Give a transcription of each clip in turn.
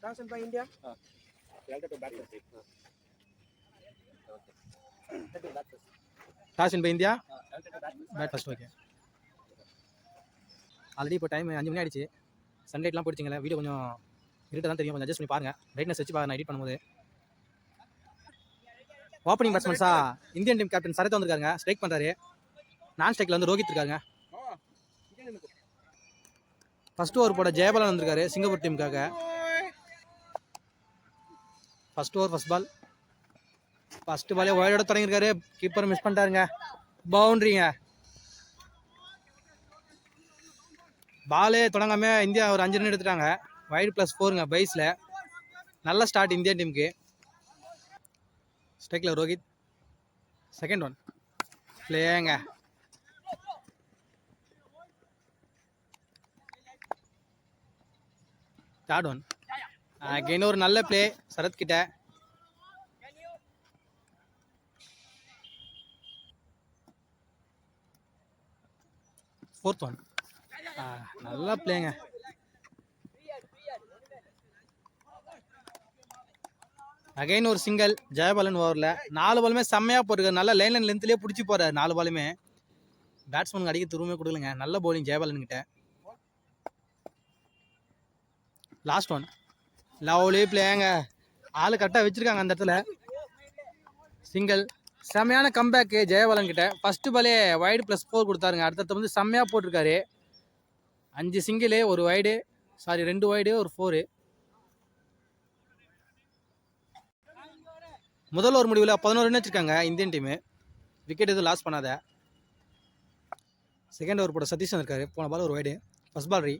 Transfer by India toss in by India? Bat first okay already இப்போ time அஞ்சு மணி ஆயிடுச்சு. சன்லைட்லாம் போயிடுச்சிங்களே வீடியோ கொஞ்சம் இருட்டாக தான் தெரியும். கொஞ்சம் அட்ஜஸ்ட் பண்ணி பாருங்கள் பிரைட்னஸ் வச்சு பாருங்கள் எடிட் பண்ணும்போது. ஓப்பனிங் பேட்ஸ்மேன்ஸா இந்தியன் டீம் கேப்டன் சரத் வந்திருக்காங்க ஸ்ட்ரைக் பண்ணுறாரு நான் ஸ்ட்ரைக்கில் வந்து ரோஹித் இருக்காங்க ஃபர்ஸ்ட் ஓவர் போட ஜெயபாலன் வந்திருக்காரு Singapore டீமுக்காக first over first ball first பாலே ஒயரோட தொடங்கியிருக்காரு. Keeper miss பண்ணிட்டாருங்க. பவுண்ட்ரிங்க பாலே தொடங்காம இந்தியா ஒரு அஞ்சு ரன் எடுத்துட்டாங்க. வைடு ப்ளஸ் ஃபோருங்க பைஸில் நல்ல ஸ்டார்ட் இந்தியன் டீமுக்கு ஸ்ட்ரைக்கில் ரோஹித். செகண்ட் ஒன் பிளேங்க தேர்ட் ஒன் அகைன் ஒரு நல்ல பிளே சரத் கிட்ட. ஃபோர்த் ஒன் நல்லா பிளேங்க அகைன் ஒரு சிங்கிள் ஜெயபாலன் ஓவரில் நாலு பாலுமே செம்மையாக போட்டுருக்காரு நல்லா லைன் லைன் லென்த்லேயே பிடிச்சி போகிறார் நாலு பாலுமே பேட்ஸ்மேனுக்கு அடிக்க துருமே கொடுக்கலங்க. நல்ல பவுலிங் ஜெயபாலன் கிட்ட. லாஸ்ட் ஒன் லவ்லி பிளேங்க ஆள் கரெக்டாக வச்சுருக்காங்க அந்த இடத்துல. சிங்கிள் செம்மையான கம்பேக்கு ஜெயபாலன் கிட்ட. ஃபஸ்ட்டு பாலே வைடு ப்ளஸ் ஃபோர் கொடுத்தாருங்க. அடுத்தது வந்து செம்மையாக போட்டிருக்காரு. அஞ்சு சிங்கிளு ஒரு வைடு சாரி ரெண்டு வைடு ஒரு ஃபோரு முதல் ஒரு முடிவில் பதினோரு ரன் இந்தியன் டீமு விக்கெட் எதுவும் லாஸ் பண்ணாத. செகண்ட் ஓவர் போட சதீஷ் இருக்காரு போன பால் ஒரு வைடு ஃபஸ்ட் பால் ரீ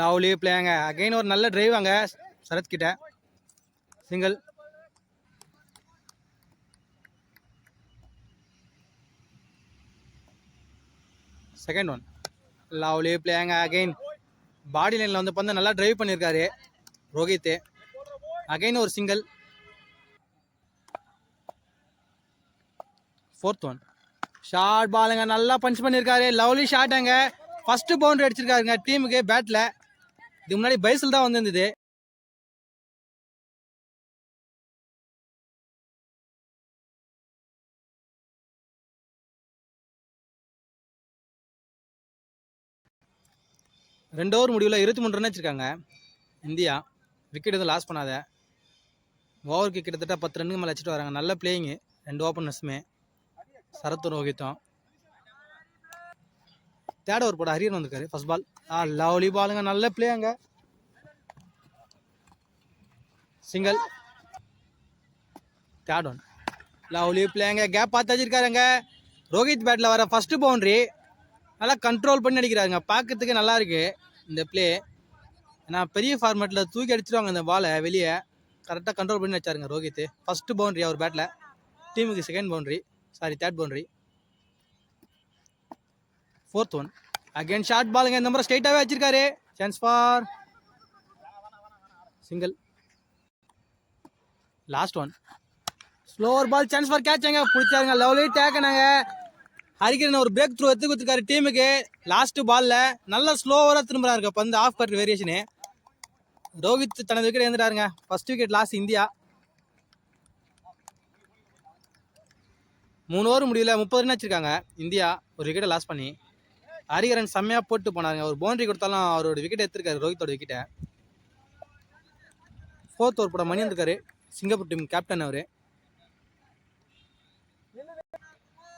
லவ்லி பிளேங்க அகைன் ஒரு நல்ல டிரைவ் அங்கே. சரத்கிட்ட சிங்கிள் செகண்ட் ஒன் லவ்லி பிளேங்க அகைன் பாடி லைனில் வந்து பார்த்தா நல்லா டிரைவ் பண்ணியிருக்காரு ரோஹித் அகைன் ஒரு சிங்கிள் ஃபோர்த் ஒன் ஷார்ட் பாலுங்க நல்லா பஞ்ச் பண்ணியிருக்காரு லவ்லி ஷாட்டாங்க ஃபஸ்ட்டு பவுண்டரி அடிச்சிருக்காருங்க டீமுக்கு பேட்டில் இதுக்கு முன்னாடி பைசில் தான் வந்திருந்தது. ரெண்டு ஓவர் முடிவில் இருபத்தி மூணு ரன் வச்சுருக்காங்க இந்தியா விக்கெட் எதுவும் லாஸ் பண்ணாத. ஓவருக்கு கிட்டத்தட்ட பத்து ரன்னுக்கு மேலே வச்சுட்டு வராங்க. நல்ல பிளேயிங்கு ரெண்டு ஓப்பனர்ஸுமே சரத்தும் ரோஹித்தும் தேர்ட் ஓவர் போட ஹரியன் வந்திருக்காரு ஃபர்ஸ்ட் பால் ஆ லவ்லி பாலுங்க நல்ல பிளேங்க சிங்கிள் தேர்ட் ஒன் லவ்லி பிளேங்க கேப் பார்த்து வச்சிருக்காருங்க ரோஹித் பேட்டில் வர ஃபஸ்ட்டு பவுண்ட்ரி நல்லா கண்ட்ரோல் பண்ணி அடிக்கிறாருங்க. பார்க்கறதுக்கு நல்லா இருக்கு இந்த ப்ளே ஏன்னா பெரிய ஃபார்மேட்டில் தூக்கி அடிச்சிருவாங்க இந்த பாலை வெளியே. கரெக்டாக கண்ட்ரோல் பண்ணி வச்சாருங்க ரோஹித். ஃபஸ்ட்டு பவுண்ட்ரி அவர் பேட்டில் டீமுக்கு second boundary sorry third boundary fourth one again short பாலுங்க இந்த முறை ஸ்ட்ரைட்டாகவே வச்சிருக்காரு. Chance for single last one slower ball chance for கேட்சாங்க பிடிச்சாருங்க. லவ்லி டேக்கினாங்க ஹரிகரன் ஒரு பிரேக் த்ரூ எடுத்து கொடுத்துருக்காரு டீமுக்கு லாஸ்ட்டு பாலில் நல்லா ஸ்லோவராக திரும்புகிறாரு இப்போ வந்து ஆஃப் கட் வேரியேஷனு ரோஹித் தனது விக்கெட் எழுந்துட்டாருங்க ஃபர்ஸ்ட் விக்கெட் லாஸ்ட் இந்தியா. மூணு ஓவர் முடியல முப்பது ரன் வச்சிருக்காங்க இந்தியா ஒரு விக்கெட்டை லாஸ் பண்ணி ஹரிகரன் செம்மையாக போட்டு போனாருங்க. ஒரு பவுண்டரி கொடுத்தாலும் அவரோட விக்கெட் எடுத்திருக்காரு ரோஹித்தோட விக்கெட்டை ஃபோர்த் ஓவர் போட மணி வந்திருக்காரு. Singapore team captain our.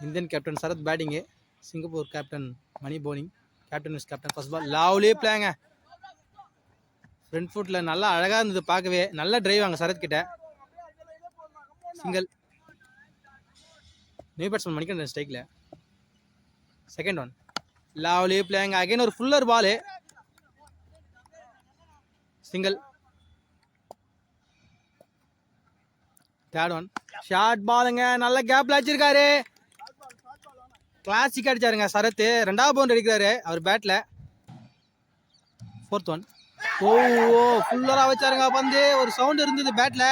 Indian captain Sarath batting Singapore captain Mani bowling captain is captain first ball லாவ்லேயே பிளேங்க ஃப்ரண்ட் ஃபுட்டில் நல்லா அழகாக இருந்தது பார்க்கவே. நல்ல டிரைவ் அங்கே சரத் கிட்ட. சிங்கிள் நியூ பேட்ஸ்மேன் மணிக்கிறேன் ஸ்ட்ரைக்கில் second one lovely playing again ஒரு fuller ball single third one short பாலுங்க நல்ல கேப்ல அடிச்சிருக்காரு கிளாசிக் அடிச்சாருங்க சரத்து. ரெண்டாவது பவுண்ட் அடிக்கிறாரு அவர் பேட்டில் ஃபோர்த் ஒன் ஓ ஓ ஃபுல்லராக வச்சாருங்க பந்து. ஒரு சவுண்ட் இருந்தது பேட்டில்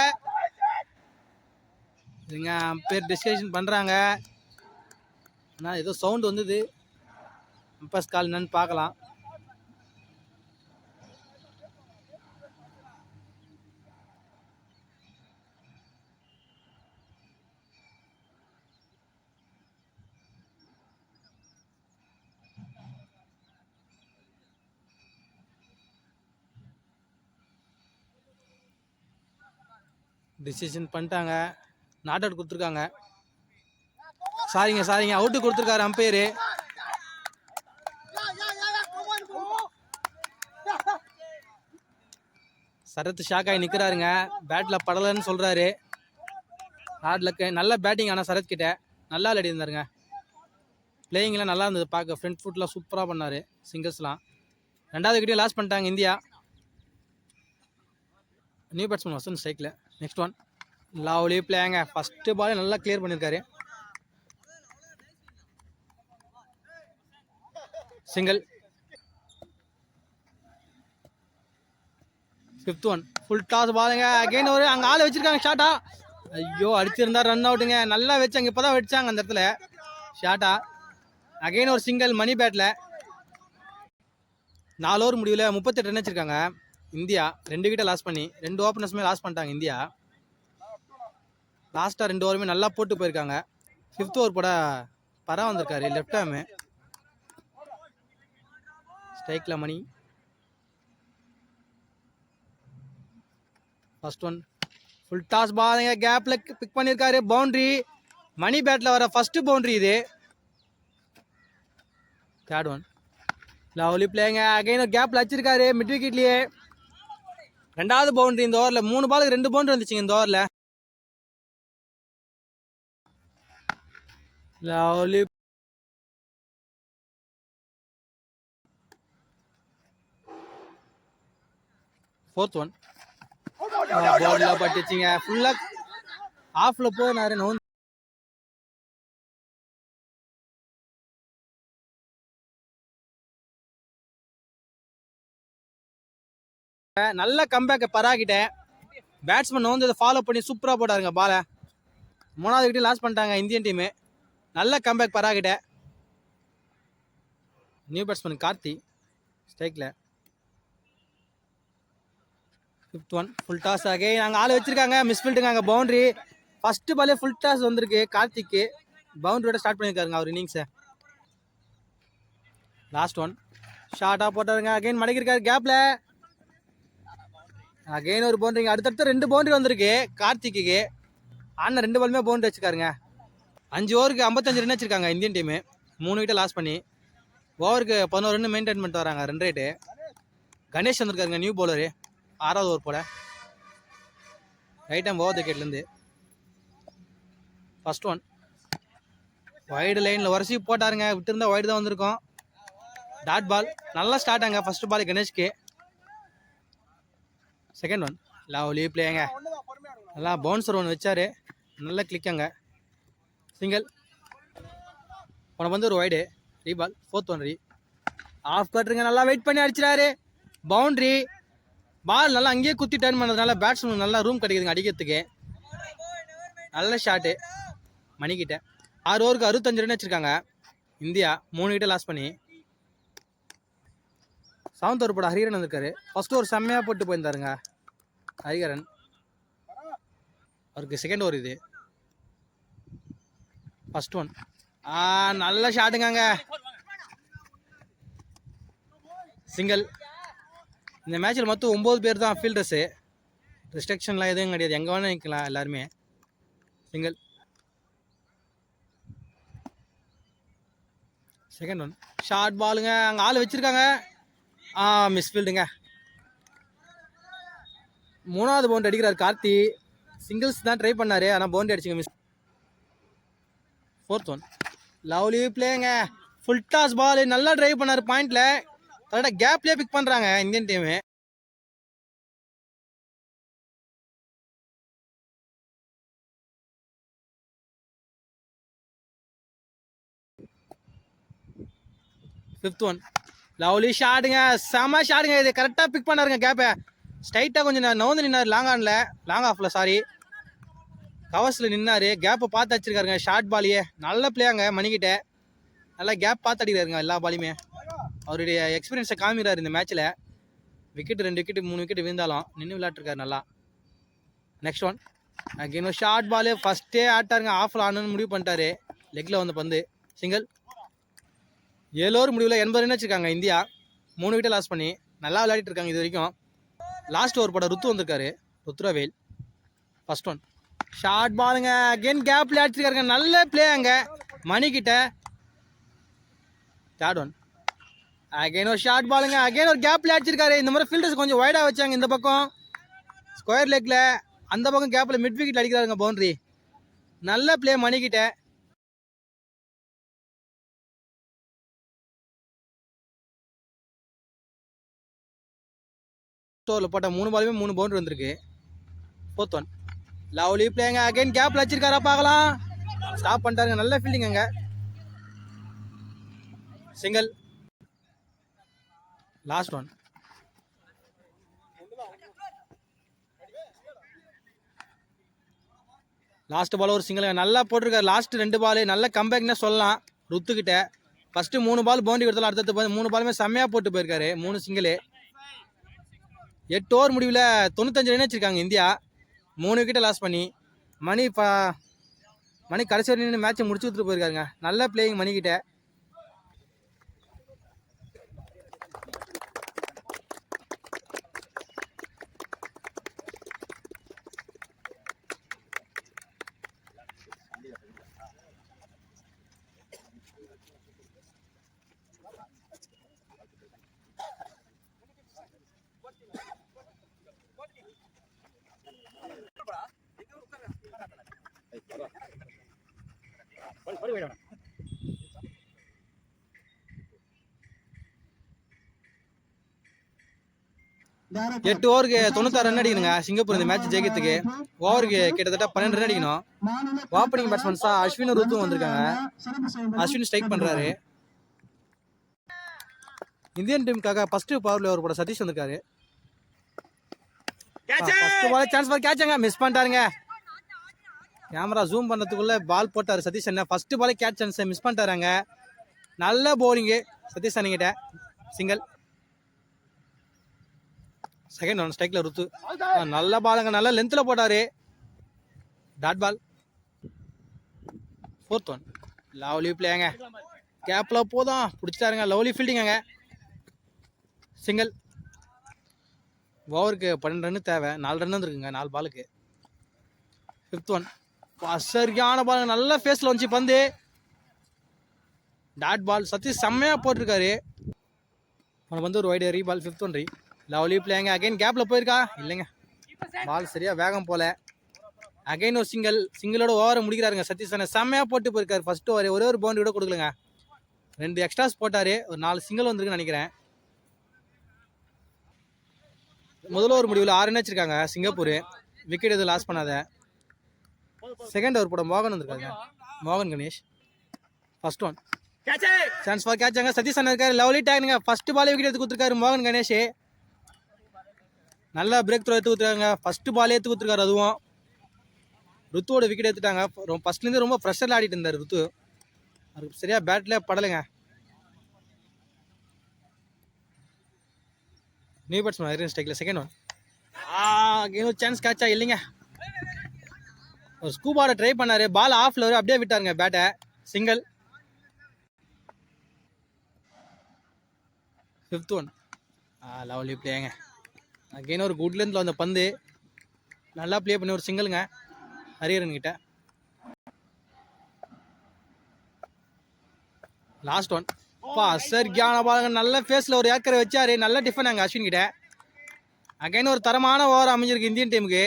இதுங்க பேர் டிஸ்கஷன் பண்றாங்க. ஆனால் ஏதோ சவுண்ட் வந்தது. அம்பஸ் கால் என்னன்னு பார்க்கலாம். டிசிஷன் பண்ணிட்டாங்க. நாட் அவுட் கொடுத்துருக்காங்க. சாரிங்க சாரிங்க. அவுட்டு கொடுத்துருக்காரு அம்பையரு சரத் ஷாக் ஆகி நிற்கிறாருங்க பேட்டில் படலைன்னு சொல்கிறாரு ஹார்ட் லக்கு நல்ல பேட்டிங் ஆனால் சரத் கிட்ட. நல்லா விளையாடி இருந்தாருங்க. பிளேயிங்லாம் நல்லா இருந்தது. பார்க்க ஃப்ரண்ட் ஃபுட்லாம் சூப்பராக பண்ணார். சிங்கர்ஸ்லாம் ரெண்டாவது கிட்டேயும் லாஸ் பண்ணிட்டாங்க இந்தியா. நியூ பேட்ஸ்மேன் வசந்த் ஸ்ட்ரைக்கில் நெக்ஸ்ட் ஒன் லவ்லி பிளேங்க ஃபஸ்ட்டு பாலே நல்லா கிளியர் பண்ணியிருக்காரு single fifth one full toss பாருங்க அகைன் ஒரு அங்கே ஆள் வச்சிருக்காங்க ஷாட்டா ஐயோ அடிச்சிருந்தா ரன் அவுட்டுங்க நல்லா வச்சாங்க இப்போ தான் வச்சாங்க அந்த இடத்துல. ஷாட்டா அகெயின் ஒரு சிங்கிள் மணி பேட்டில் நாலு ஓவர் முடிவில் முப்பத்தெட்டு ரன் வச்சுருக்காங்க. இந்தியா ரெண்டு கிட்ட லாஸ் பண்ணி ரெண்டு ஓப்பனர்ஸுமே லாஸ் பண்ணிட்டாங்க இந்தியா. லாஸ்ட்டாக ரெண்டு ஓவருமே நல்லா போட்டு போயிருக்காங்க. ஃபிஃப்த் ஓவர் போட பரா வந்திருக்காரு லெஃப்ட் ஹேமு ஸ்ட்ரைக்கில் Mani. First one full toss பாலுங்க கேப்பில் பிக் பண்ணியிருக்காரு பவுண்ட்ரி மணி பேட்டில் வர ஃபஸ்ட்டு பவுண்ட்ரி இது. தேர்ட் ஒன் லவ்லி பிளேங்க அகைன் கேப்பில் வச்சிருக்காரு மிட் விக்கெட்லேயே ரெண்டாவது பவுண்டரி இந்த ஓவரில் மூணு பாலுக்கு ரெண்டு பவுண்ட்ரி வந்துச்சுங்க இந்த ஓவரில். லவ்லி ஃபோர்த் ஒன் போர்டில் பட்டுச்சிங்க. ஃபுல்லாக ஆஃபில் போனாரு நோ நல்ல கம்பேக்கை பராகிட்டேன் பேட்ஸ்மேன் வந்து அதை ஃபாலோ பண்ணி சூப்பராக போட்டாருங்க பாலை மூணாவது கிட்டே லாஸ் பண்ணிட்டாங்க இந்தியன் டீமு நல்ல கம்பேக் பராகிட்ட நியூ பேட்ஸ்மேன் கார்த்தி ஸ்ட்ரைக்கில் ஃபிஃப்த் ஒன் ஃபுல் டாஸ் ஆகே நாங்கள் ஆள் வச்சுருக்காங்க. மிஸ் பண்ணிட்டுருக்காங்க பவுண்ட்ரி ஃபஸ்ட்டு பாலே ஃபுல் டாஸ் வந்திருக்கு கார்த்திக்கு. பவுண்டரியோட ஸ்டார்ட் பண்ணியிருக்காருங்க அவர் இன்னிங்ஸை லாஸ்ட் ஒன் ஷார்ட்டாக போட்டாருங்க. அகைன் மடக்கிருக்காரு கேப்பில் அகைன் ஒரு பவுண்டரிங்க அடுத்தடுத்து ரெண்டு பவுண்டரி வந்திருக்கு கார்த்திக்கு ஆனால் ரெண்டு பாலுமே பவுண்டரி வச்சுக்காருங்க அஞ்சு ஓவருக்கு ஐம்பத்தஞ்சு ரன் வச்சிருக்காங்க இந்தியன் டீமு மூணு விக்கெட்டை லாஸ் பண்ணி ஓவருக்கு பதினோரு ரன் மெயின்டைன் பண்ணிட்டு வராங்க. ரன் ரேட்டு கணேஷ் வந்திருக்காருங்க நியூ பவுலரு ஆறாவது over bowl. Right time over விக்கெட்லேருந்து first one wide லைனில் வரிசை போட்டாருங்க. விட்டுருந்தா ஒயிடு தான் வந்திருக்கோம். டாட் பால் நல்லா ஸ்டார்ட் ஆங்க. ஃபர்ஸ்ட் பால் கணேஷ்க்கு. செகண்ட் ஒன் லவ்லி பிளேங்க நல்லா பவுன்சர் ஒன்று வச்சாரு. நல்லா கிளிக்காங்க சிங்கிள் உனக்கு வந்து ஒரு wide re ball fourth one re off கட்டுருங்க நல்லா வெயிட் பண்ணி அடிச்சிடாரு. பவுண்ட்ரி பால் நல்லா அங்கேயே குத்தி டர்ன் பண்ணதுனால பேட்ஸ்மேன் நல்லா ரூம் கிடைக்குதுங்க அடிக்கிறதுக்கு. நல்ல ஷாட்டு மணிக்கிட்ட. ஆறு ஓவருக்கு அறுபத்தஞ்சு ரன் வச்சுருக்காங்க. இந்தியா மூணு கிட்ட லாஸ் பண்ணி. செவன்த் ஓவர் போட ஹரிகரன் வந்திருக்காரு. ஃபஸ்ட் ஓவர் செம்மையாக போட்டு போயிருந்தாருங்க. ஹரிகரன். அவருக்கு செகண்ட் ஓவர் இது. ஃபர்ஸ்ட் ஒன் ஆ நல்ல ஷாட்டுங்க சிங்கிள் இந்த மேட்ச்சில் மொத்தம் ஒம்பது பேர் தான் ஃபீல்டர்ஸு ரெஸ்ட்ரிக்ஷன்லாம் எதுவும் கிடையாது. எங்கே வேணால் நிற்கலாம் எல்லாருமே. சிங்கிள் செகண்ட் ஒன் ஷார்ட் பாலுங்க அங்கே ஆள் வச்சுருக்காங்க. ஆ மிஸ் ஃபீல்டுங்க மூணாவது பவுண்ட் அடிக்கிறார் கார்த்தி. சிங்கிள்ஸ் தான் ட்ரை பண்ணார். ஆனால் பவுண்ட் அடிச்சுங்க மிஸ் ஃபோர்த் ஒன் லவ்லி பிளேங்க ஃபுல் டாஸ் பால் நல்லா ட்ரைவ் பண்ணார் பாயிண்ட்ல கரெக்டாக கேப்லேயே பிக் பண்ணுறாங்க Indian team fifth one lovely ஷாட்டுங்க செம ஷாட்டுங்க இது. கரெக்டாக பிக் பண்ணாருங்க கேப்பை ஸ்ட்ரைட்டாக கொஞ்சம் நவுந்து நின்னார் லாங் ஆனில் லாங் ஆஃபில் சாரி கவர்ஸில் நின்னார். கேப்பை பார்த்து அடிச்சிருக்காருங்க ஷார்ட் பாலியே நல்ல பிளேயாங்க மணிக்கிட்ட நல்லா கேப் பார்த்து அடிக்கிறாருங்க எல்லா பாலையுமே அவருடைய எக்ஸ்பீரியன்ஸை காமிக்கிறார் இந்த மேட்ச்சில் விக்கெட் ரெண்டு விக்கெட் மூணு விக்கெட் விழுந்தாலும் நின்று விளையாட்டுருக்காரு நல்லா. நெக்ஸ்ட் ஒன் இன்னும் ஷார்ட் பாலு ஃபஸ்ட்டே ஆட்டாருங்க ஆஃபில் ஆடணும்னு முடிவு பண்ணிட்டாரு. லெக்கில் வந்த பந்து. சிங்கிள் ஏழு ஓவர் முடிவில் எண்பது ரன் வச்சுருக்காங்க இந்தியா. மூணு விக்கெட் லாஸ் பண்ணி நல்லா விளையாடிட்டு இருக்காங்க இது வரைக்கும். லாஸ்ட் ஓவர் பட ருத்து வந்திருக்காரு. ருத்ரவேல். ஃபஸ்ட் ஒன் ஷார்ட் பாலுங்க அகைன் கேப்பில் அடிச்சிருக்காருங்க. நல்ல பிளே அங்க. மணிக்கிட்ட தேர்ட் ஒன் அகைன் ஒரு ஷார்ட் பாலுங்க அகைன் ஒரு கேப்பில் அடிச்சிருக்காரு. இந்த மாதிரி ஃபீல்டர்ஸ் கொஞ்சம் ஒய்டாக வச்சாங்க இந்த பக்கம். ஸ்கொயர் லெக்கில் அந்த பக்கம் கேப்பில் மிட் விக்கெட் அடிக்கிறாருங்க பவுண்ட்ரி நல்ல பிளே மணிக்கிட்ட ஸ்டோரில் போட்ட மூணு பாலுமே மூணு பவுண்டரி வந்திருக்கு. ஃபோர்த் ஒன் லவ்லி பிளேங்க அகைன் கேப்ல வச்சிருக்காரா பார்க்கலாம். ஸ்டாப் பண்ணிட்டாருங்க. நல்ல ஃபீல்டிங் அங்க. Single last one last ball ஒரு சிங்கிள் நல்லா போட்டிருக்காரு. லாஸ்ட் ரெண்டு பால் நல்ல கம்பேக்னே சொல்லலாம். ருத்துக்கிட்ட ஃபர்ஸ்ட் மூணு பால் பவுண்டரி கொடுத்தாலும் அடுத்தது பால் மூணு பாலுமே செம்மையா போட்டு போயிருக்காரு. மூணு சிங்கிள் எட்டு ஓவர் முடிவில் தொண்ணூத்தஞ்சு ரன் வச்சிருக்காங்க இந்தியா. மூணு விக்கெட்டை லாஸ் பண்ணி மணி இப்போ மணி கடைசி வரையும் மேட்ச்சை மேட்சை முடிச்சு கொடுத்துட்டு போயிருக்காருங்க. நல்ல பிளேயிங் மணிக்கிட்ட எட்டு ஓவருக்கு தொண்ணூத்தாறு ரன் அடிக்கணுங்க. சிங்கப்பூர் இந்த மேட்ச் ஜெயிக்கிறதுக்கு. ஓவருக்கு கிட்டத்தட்ட பன்னெண்டு ரன் அடிக்கணும். ஓப்பனிங் பேட்ஸ்மேன்ஸா அஸ்வின் ருத்தும் வந்திருக்காங்க. அஸ்வின் ஸ்ட்ரைக் பண்றாரு. இந்தியன் டீமுக்காக ஃபர்ஸ்ட் பவர்ல ஒரு படம் சதீஷ் வந்திருக்காரு. ஃபர்ஸ்ட் பால் சான்ஸ் கேட்சாங்க மிஸ் பண்ணிட்டாருங்க. கேமரா ஜூம் பண்ணுறதுக்குள்ளே பால் போட்டார் சதீஷ் அண்ணன் ஃபஸ்ட்டு பாலே கேட்ச் சான்ஸை மிஸ் பண்ணிட்டாருங்க. நல்ல போலிங்கு சதீஷ் அண்ணங்கிட்ட. சிங்கிள் செகண்ட் ஒன் ஸ்ட்ரைக்கில் ருத்து. நல்ல பாலுங்க நல்லா லென்த்தில் போட்டார். Dot ball fourth one lovely பிளேங்க கேப்பில் போதும். பிடிச்சிட்டாருங்க. லவ்லி ஃபீல்டிங்க சிங்கிள் ஓவருக்கு பன்னெண்டு ரன்னு தேவை. நாலு ரன் இருக்குங்க நாலு பாலுக்கு ஃபிஃப்த் ஒன் சரியான பால் நல்ல ஃபேஸில் வந்துச்சு பந்து. டாட் பால் சதீஷ் செம்மையாக போட்டிருக்காரு. உனக்கு வந்து ஒரு wide re ball fifth one re lovely பிளேங்க again கேப்பில் போயிருக்கா? இல்லைங்க. பால் சரியா வேகம் போல. அகைன் ஒரு சிங்கிள் சிங்கிளோட ஓவரை முடிக்கிறாருங்க சதீஷ் அண்ணன் செம்மையாக போட்டு போயிருக்காரு. ஃபஸ்ட்டு ஓவர் ஒரே ஒரு பவுண்டரி கூட கொடுக்கலங்க. ரெண்டு எக்ஸ்ட்ராஸ் போட்டார். ஒரு நாலு சிங்கிள் வந்திருக்குன்னு நினைக்கிறேன். முதல்ல ஒரு முடிவில் ஆறுன்னு வச்சுருக்காங்க சிங்கப்பூர். விக்கெட் எதுவும் லாஸ் பண்ணாத. செகண்ட் ஓவர் போட மோகன் வந்திருக்காங்க மோகன் Ganesh. First one chance for கேட்சாங்க Sathish அண்ணன் இருக்காரு. லவ்லி டேக்னுங்க ஃபர்ஸ்ட் பாலே விக்கெட் எடுத்து கொடுத்துருக்காரு மோகன் கணேஷ். நல்லா பிரேக் த்ரோ எடுத்து கொடுத்துருக்காங்க ஃபர்ஸ்ட் பாலே எடுத்து கொடுத்துருக்காரு அதுவும். ருத்துவோட விக்கெட் எடுத்துட்டாங்க. ரொம்ப ஃபர்ஸ்ட்லேருந்து ரொம்ப ப்ரெஷரில் ஆடிட்டு இருந்தார் ருத்து. அவருக்கு சரியா பேட்லேயே படலைங்க. நியூ பேட்ஸ்மேன் ஐரன் ஸ்ட்ரைக்கில் செகண்ட் ஒன் இன்னும் சான்ஸ் கேட்சா இல்லைங்க. ஒரு ஸ்கூபாவில் ட்ரை பண்ணார். பால் ஆஃப்ல வரும் அப்படியே விட்டாருங்க பேட்டை சிங்கிள் ஃபிஃப்த் ஒன் ஆ லவ்லி பிளேங்க அகெயின் ஒரு குட் லென்த்தில் வந்த பந்து. நல்லா ப்ளே பண்ணி ஒரு சிங்கிளுங்க ஹரியரன்கிட்ட லாஸ்ட் ஒன் பா சரியான பாருங்க நல்ல ஃபேஸில் ஒரு ஏக்கரை வச்சாரு. நல்ல டிஃபன் அங்கே அஸ்வின் கிட்ட. அகைன் ஒரு தரமான ஓவர் அமைஞ்சிருக்கு இந்தியன் டீமுக்கு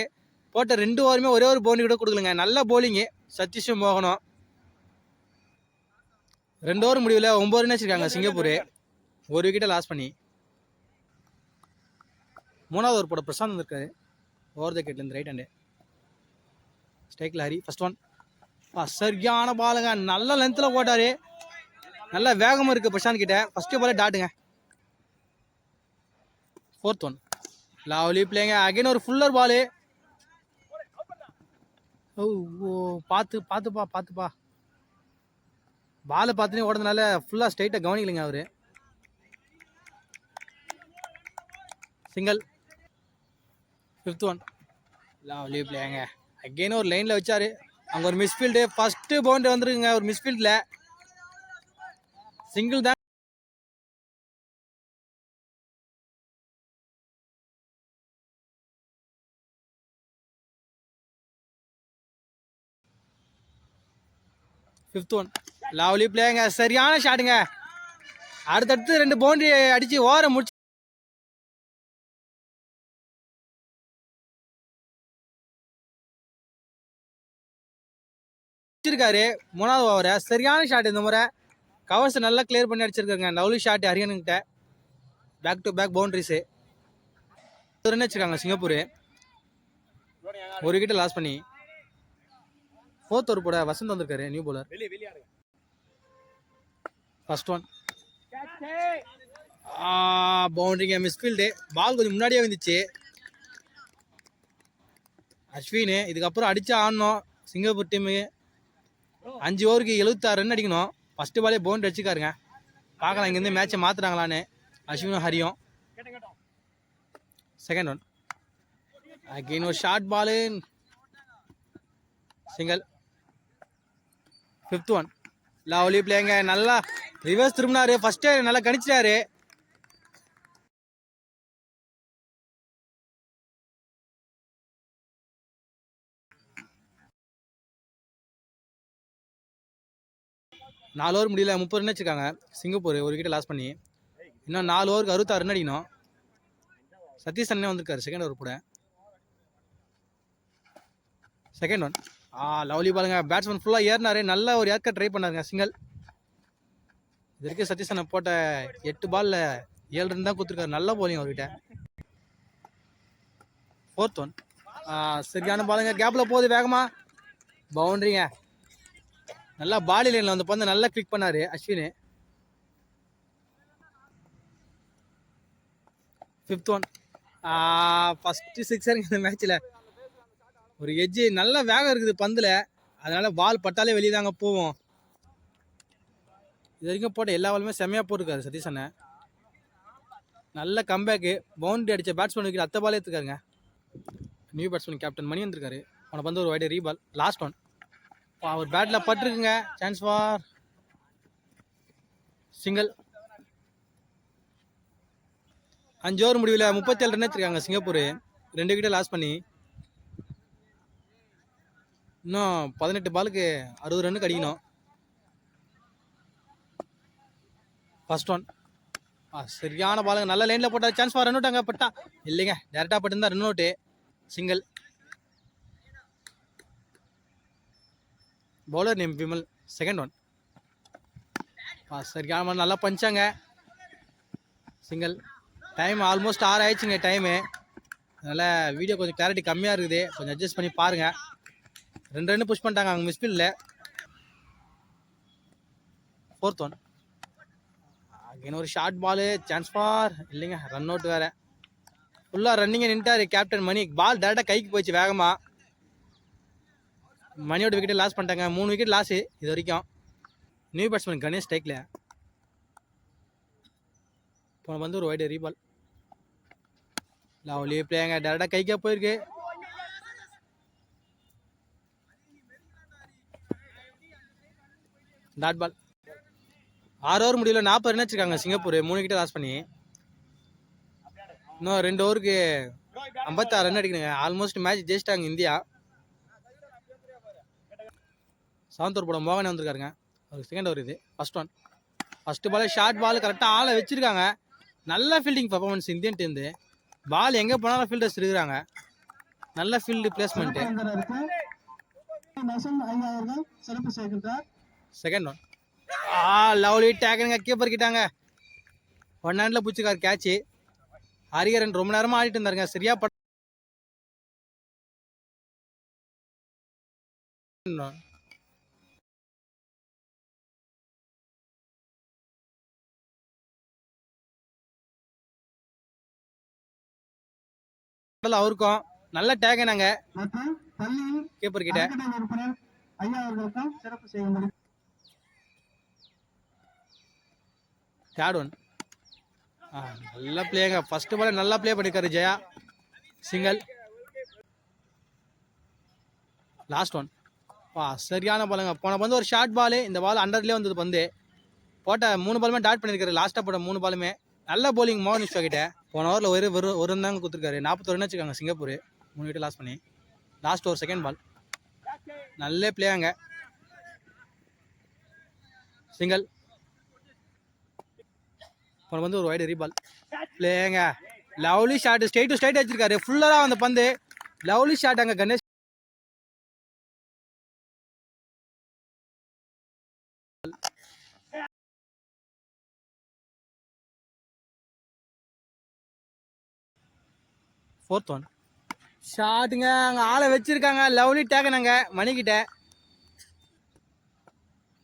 போட்ட ரெண்டு ஓவருமே ஒரே ஒரு பவுண்டரி கூட கொடுக்கலங்க. நல்ல போலிங்கு சதீஷும் மோகனும். ரெண்டு ஓவர் முடிவில் ஒம்பது ரன் வச்சுருக்காங்க சிங்கப்பூர். ஒரு விக்கெட்டை லாஸ் பண்ணி. மூணாவது ஓவர் போட பிரசாந்த் வந்திருக்காரு. ஓவர் த கேட்லேருந்து ரைட் ஹேண்டு ஸ்ட்ரைக்கில் ஹரி ஃபர்ஸ்ட் ஒன் சரியான பாலுங்க நல்ல லென்த்தில் போட்டார். நல்ல வேகமும் இருக்குது பிரசாந்த் கிட்ட. ஃபஸ்ட்டு பாலே டாட்டுங்க ஃபோர்த் ஒன் லவ்லி பிளேங்க அகைன் ஒரு ஃபுல்லர் பாலு ஓ ஓ பார்த்து பார்த்துப்பா பார்த்துப்பா. பாலை பார்த்துனே ஓடுறதுனால ஃபுல்லாக ஸ்ட்ரைட்டாக கவனிக்கலைங்க அவர். சிங்கிள் ஃபிஃப்த் ஒன் லீவ் பிளேங்க அகெயின் ஒரு லைனில் வச்சாரு. அங்கே ஒரு மிஸ்ஃபீல்டு ஃபஸ்ட்டு பவுண்டரி வந்துருக்குங்க ஒரு மிஸ்ஃபீல்டில் சிங்கிள் தான். ஃபிஃப்த் ஒன் லவ்லி பிளேங்க சரியான ஷாட்டுங்க அடுத்தடுத்து ரெண்டு பவுண்டரி அடிச்சு ஓர முடிச்சு அடிச்சிருக்காரு மூணாவது ஓவரை சரியான ஷாட் இந்த முறை. கவர்ஸ் நல்லா கிளியர் பண்ணி அடிச்சிருக்காங்க. Lovely shot ஹரியனுங்கிட்ட back to back boundaries run வச்சிருக்காங்க? சிங்கப்பூர். ஒரு கிட்ட லாஸ் பண்ணி. ஓவர் போட வசந்த் வந்திருக்காரு நியூ bowler. ஃபர்ஸ்ட் ஒன் பவுண்டரிங்க மிஸ்ஃபீல்டு பால் கொஞ்சம் முன்னாடியே வந்துச்சு அஸ்வின் இதுக்கப்புறம் அடிச்சா ஆடணும். சிங்கப்பூர் டீமு அஞ்சு ஓவருக்கு எழுபத்தாறு ரன் அடிக்கணும். ஃபஸ்ட்டு பாலே பவுண்டரி அடிச்சுக்காருங்க. பார்க்கலாம் இங்கேருந்து மேட்சை மாற்றுறாங்களான்னு அஸ்வினும் ஹரியும். செகண்ட் ஒன் அகெயின் ஒரு short ball single fifth one lovely பிளேங்க நல்லா ரிவர்ஸ் திரும்பினாரு. ஃபர்ஸ்டே நல்லா கணிச்சிட்டாரு. நாலு ஓவர் முடியல. முப்பது ரன் வச்சிருக்காங்க. சிங்கப்பூர் ஒரு கிட்ட லாஸ் பண்ணி. இன்னும் நாலு ஓவருக்கு அறுபத்தாறு ரன் அடிக்கணும். சதீஷ் அண்ணே வந்திருக்காரு. செகண்ட் ஓவர் கூட. செகண்ட் ஒன் ஆ லவ்லி பாலுங்க. பேட்ஸ்மேன் ஃபுல்லாக ஏறினாரு. நல்ல ஒரு ஏற்க ட்ரை பண்ணாருங்க சிங்கல் இது வரைக்கும் சதீஷ் அண்ணன் போட்ட எட்டு பால்ல ஏழு ரன் தான் கொடுத்துருக்காரு. நல்ல போலிங் அவர்கிட்ட. ஃபோர்த் ஒன் சரியான பாலுங்க கேப்பில் போகுது வேகமா. பவுண்டரிங்க நல்லா பாடி லைனில் வந்து பந்து நல்லா கிளிக் பண்ணார் அஸ்வின். ஃபிஃப்த் ஒன் ஃபஸ்ட்டு சிக்ஸருங்க இந்த மேட்ச்சில் ஒரு எஜ்ஜு நல்ல வேகம் இருக்குது பந்தில். அதனால் பால் பட்டாலே வெளியே தாங்க போவோம் இது வரைக்கும் போட்ட எல்லா வாலுமே செம்மையாக போட்டிருக்காரு சதீஷ் அண்ணன். நல்ல கம்பேக்கு பவுண்டரி அடித்த பேட்ஸ்மேன் வைக்கிற அத்தை பாலே எடுத்துக்காருங்க நியூ பேட்ஸ்மேன் கேப்டன் மணி வந்திருக்காரு. அவனை வந்து ஒரு வைடே ரீபால் லாஸ்ட் ஒன் அவர் பேட்டில் பட்டிருக்குங்க. சான்ஸ் ஃபார் சிங்கிள் அஞ்சு ஓவர் முடிவில் முப்பத்தேழு ரன் எடுத்திருக்காங்க சிங்கப்பூர். ரெண்டு விக்கெட்டை லாஸ் பண்ணி. இன்னும் பதினெட்டு பாலுக்கு அறுபது ரன்னு அடிக்கணும். ஃபர்ஸ்ட் ஒன் ஆ சரியான பாலுங்க நல்ல லைனில் போட்டால் சான்ஸ் ஃபார் ரன் அவுட்டாங்க அங்கே பட்டா. இல்லைங்க டேரெக்டாக பட்டிருந்தா run out single bowler name Vimal second one ஆ சரியான பால் நல்லா பஞ்சாங்க சிங்கிள் டைம் ஆல்மோஸ்ட் ஆறு ஆயிடுச்சுங்க டைமு அதனால் வீடியோ கொஞ்சம் கிளாரிட்டி கம்மியாக இருக்குது. கொஞ்சம் அட்ஜஸ்ட் பண்ணி பாருங்கள் ரெண்டு ரெண்டு புஷ் பண்ணிட்டாங்க. அவங்க மிஸ்பில்ல ஃபோர்த் ஒன் அகைன் ஒரு ஷார்ட் பாலு சான்ஸ் ஃபார் இல்லைங்க ரன் அவுட் வேறு. ஃபுல்லாக ரன்னிங்கை நின்ட்டார் கேப்டன் மணி. பால் டேரெக்டாக கைக்கு போயிடுச்சு வேகமாக மணியோட விக்கெட்டை லாஸ் பண்ணிட்டாங்க. மூணு விக்கெட் லாஸு இது வரைக்கும். நியூ பேட்ஸ்மேன் கணேஷ் ஸ்டைக்கில் போன வந்து ஒரு ஒயிட் ரீபால் லவ்லி பிளேங்க டேரெக்டாக கைக்கே போயிருக்கு. டாட் பால் ஆறு ஓவர் முடியல நாற்பது ரன் வச்சிருக்காங்க சிங்கப்பூர். மூணு கிட்ட லாஸ் பண்ணி. இன்னும் ரெண்டு ஓவருக்கு ஐம்பத்தாறு ரன் அடிக்கணுங்க. ஆல்மோஸ்ட் மேட்ச் ஜெயிச்சிட்டாங்க இந்தியா. செவன்த் படம் போட மோகனே வந்திருக்காருங்க. அவருக்கு செகண்ட் ஓவர் இது. First one first ball short ball கரெக்டாக ஆளை வச்சிருக்காங்க. நல்ல ஃபீல்டிங் பர்ஃபார்மன்ஸ் இந்தியன் டீம்ந்து பால் எங்கே போனாலும் ஃபீல்டர்ஸ் இருக்கிறாங்க. நல்ல ஃபீல்டு பிளேஸ்மெண்ட்டு சிறப்பு சேர்க்கின்றார் செகண்ட் ஒன் ஆ லவ்லி டேக்கனுங்க கீப்பர் கிட்டாங்க. ஒன் ஹேண்டில் பிடிச்சிக்காரு கேட்சு ஹரிகரன் ரொம்ப நேரமாக ஆடிட்டு இருந்தாருங்க. சரியா பட் அவருக்கும் நல்ல மற்றும் பள்ளியில் கீப்பர் கிட்ட. ஐயா அவர்களுக்கும் சிறப்பு செய்யும்படி தேர்ட் ஒன் ஆ நல்லா பிளேங்க ஃபஸ்ட்டு பால் நல்லா ப்ளே பண்ணியிருக்காரு ஜெயா. சிங்கல் லாஸ்ட் ஒன் வா சரியான பாலுங்க போன பந்து ஒரு ஷார்ட் பாலு இந்த பால் அண்டர்லேயே வந்தது பந்து. போட்ட மூணு பாலுமே டாட் பண்ணியிருக்காரு லாஸ்ட்டாக போட்ட மூணு பாலுமே நல்ல போலிங் மோகன் கிட்ட. போன ஓவரில் ஒரு ஒரு ஒரு தாங்க கொடுத்துருக்காரு. நாற்பத்தொரு ரன் சிங்கப்பூர். மூணு விட்டு லாஸ் பண்ணி. லாஸ்ட் ஒரு செகண்ட் பால் நல்ல பிளேயாங்க சிங்கல் உனக்கு வந்து ஒரு ஒயிட் ரீபால் இல்லைங்க lovely shot straight to straight வச்சிருக்காரு ஃபுல்லராக அந்த பந்து. லவ்லி ஷாட் அங்கே கணேஷ். ஃபோர்த் ஒன் ஷாட்டுங்க அங்கே ஆளை வச்சிருக்காங்க. லவ்லி டேக்கனாங்க மணிக்கிட்ட.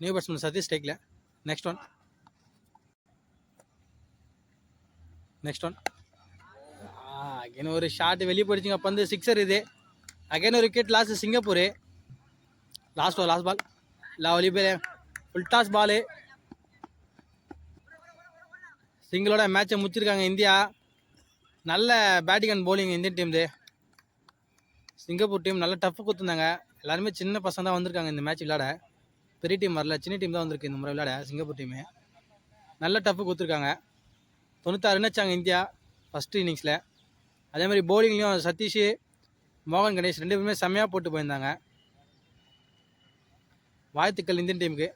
New batsman Satish tackle next one next one again ஒரு ஷாட் வெளியே போயிடுச்சுங்க. அப்போ வந்து சிக்ஸர் இது. அகைன் ஒரு wicket lost Singapore. Last last ball lovely பேர் ஃபுல் டாஸ் பாலு சிங்கிளோட மேட்சை முடிச்சிருக்காங்க இந்தியா. நல்ல பேட்டிங் அண்ட் bowling இந்தியன் டீம்து சிங்கப்பூர் டீம் நல்ல டஃப் கொடுத்துருந்தாங்க எல்லாருமே சின்ன பசங்க தான் வந்திருக்காங்க இந்த மேட்ச் விளாட பெரிய டீம் வரல. சின்ன டீம் தான் வந்திருக்கு இந்த முறை விளையாட. சிங்கப்பூர் டீமு நல்ல டஃப் கொடுத்துருக்காங்க தொண்ணூத்தாறு ரன் இந்தியா ஃபஸ்ட்டு இன்னிங்ஸில் அதே மாதிரி பவுலிங்லேயும் சதீஷ் மோகன் கணேஷ் ரெண்டு பேருமே செம்மையாக போட்டு போயிருந்தாங்க. வாழ்த்துக்கள் இந்தியன் டீமுக்கு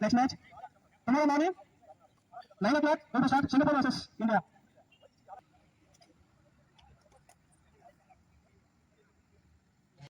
Next match. Tomorrow morning, Nine o'clock, Rubber Shark, Singapore versus India.